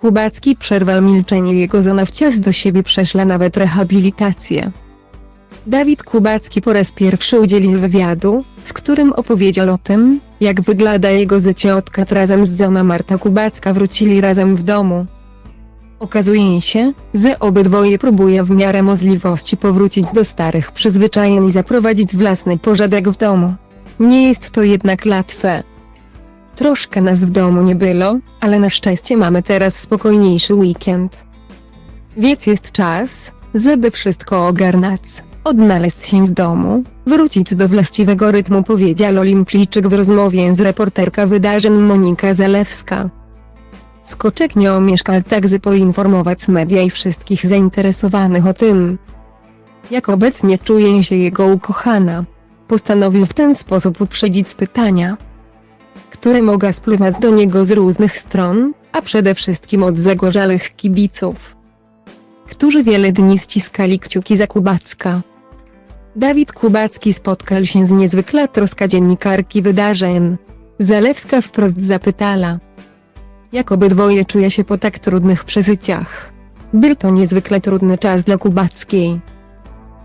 Kubacki przerwał milczenie jego zona wciast do siebie przeszła nawet rehabilitację. Dawid Kubacki po raz pierwszy udzielił wywiadu, w którym opowiedział o tym, jak wygląda jego życie odkąd razem z żoną Marta Kubacka wrócili razem w domu. Okazuje się, że obydwoje próbuje w miarę możliwości powrócić do starych przyzwyczajeń i zaprowadzić własny porządek w domu. Nie jest to jednak łatwe. Troszkę nas w domu nie było, ale na szczęście mamy teraz spokojniejszy weekend. Więc jest czas, żeby wszystko ogarnąć, odnaleźć się w domu, wrócić do właściwego rytmu powiedział Olimpijczyk w rozmowie z reporterka wydarzeń Monika Zalewska. Skoczek nie omieszkał także poinformować media i wszystkich zainteresowanych o tym, jak obecnie czuje się jego ukochana. Postanowił w ten sposób uprzedzić pytania, które mogą spływać do niego z różnych stron, a przede wszystkim od zagorzałych kibiców, którzy wiele dni ściskali kciuki za Kubacka. Dawid Kubacki spotkał się z niezwykle troska dziennikarki wydarzeń. Zalewska wprost zapytała, jak obydwoje czuje się po tak trudnych przeżyciach. Był to niezwykle trudny czas dla Kubackiej.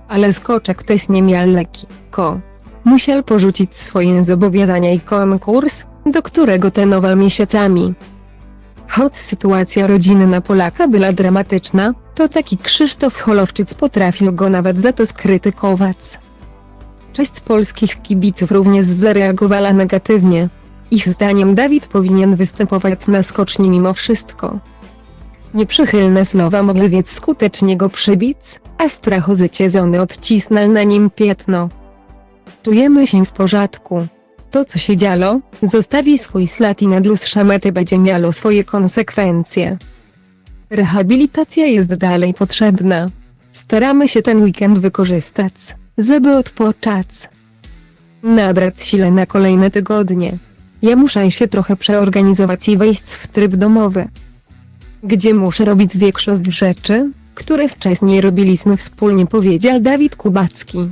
Ale skoczek też nie miał lekko. Musiał porzucić swoje zobowiązania i konkurs, do którego trenował miesiącami. Choć sytuacja rodzinna Polaka była dramatyczna, to taki Krzysztof Holowczyc potrafił go nawet za to skrytykować. Część polskich kibiców również zareagowała negatywnie. Ich zdaniem Dawid powinien występować na skoczni mimo wszystko. Nieprzychylne słowa mogły więc skutecznie go przebić, a strach o życie żony odcisnął na nim piętno. Czujemy się w porządku. To co się działo, zostawi swój ślad i na dłuższe mety będzie miało swoje konsekwencje. Rehabilitacja jest dalej potrzebna. Staramy się ten weekend wykorzystać, żeby odpocząć. Nabrać sile na kolejne tygodnie. Ja muszę się trochę przeorganizować i wejść w tryb domowy. Gdzie muszę robić większość rzeczy, które wcześniej robiliśmy wspólnie powiedział Dawid Kubacki.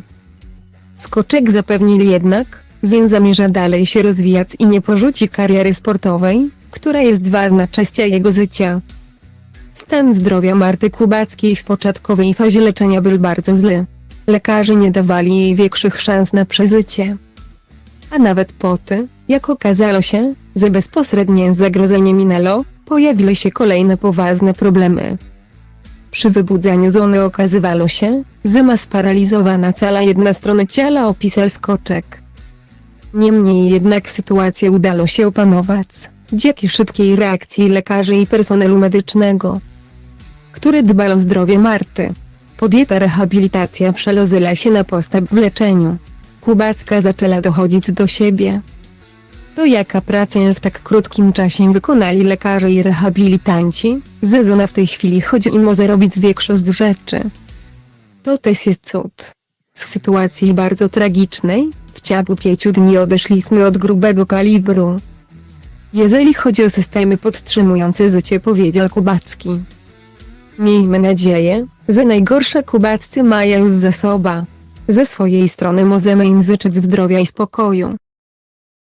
Skoczek zapewnił jednak, że zamierza dalej się rozwijać i nie porzuci kariery sportowej, która jest ważna częścią jego życia. Stan zdrowia Marty Kubackiej w początkowej fazie leczenia był bardzo zły. Lekarze nie dawali jej większych szans na przeżycie. A nawet po tym, jak okazało się, że bezpośrednie zagrożenie minęło, pojawiły się kolejne poważne problemy. Przy wybudzaniu zony okazywało się, że ma sparaliżowana cała jedna strona ciała opisał skoczek. Niemniej jednak sytuację udało się opanować, dzięki szybkiej reakcji lekarzy i personelu medycznego, który dbał o zdrowie Marty. Podjęta rehabilitacja przełożyła się na postęp w leczeniu. Kubacka zaczęła dochodzić do siebie. To jaka pracę w tak krótkim czasie wykonali lekarze i rehabilitanci, Zezona w tej chwili chodzi i może robić większość rzeczy. To też jest cud. Z sytuacji bardzo tragicznej, w ciągu pięciu dni odeszliśmy od grubego kalibru. Jeżeli chodzi o systemy podtrzymujące życie powiedział Kubacki. Miejmy nadzieję, że najgorsze Kubaccy mają już za sobą. Ze swojej strony możemy im życzyć zdrowia i spokoju.